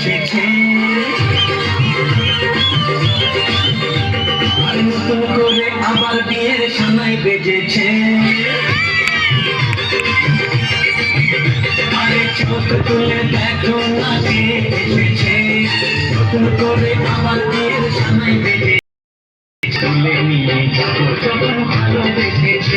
এসেছে। আর আবার বিয়ের সানাই বেজেছে। আরে চোখ করে আবার বিয়ের সানাই বেজেছে। চলে নিয়ে যাব যখন ভালোবেসেছে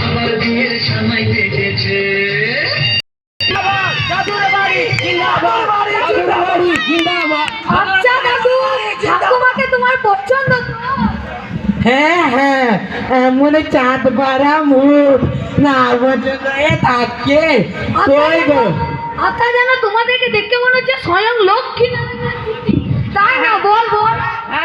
আবার বিয়ের সময় বেজেছে আচ্ছা দাদু ঠাকুমাকে তোমার পছন্দ তো? হ্যাঁ হ্যাঁ এমন চাঁদ পাড়া মুখ না এ থাকে। কই গো? আচ্ছা যেন তোমাদেরকে দেখে মনে হচ্ছে স্বয়ং লক্ষ্মী তাই না? বল বল।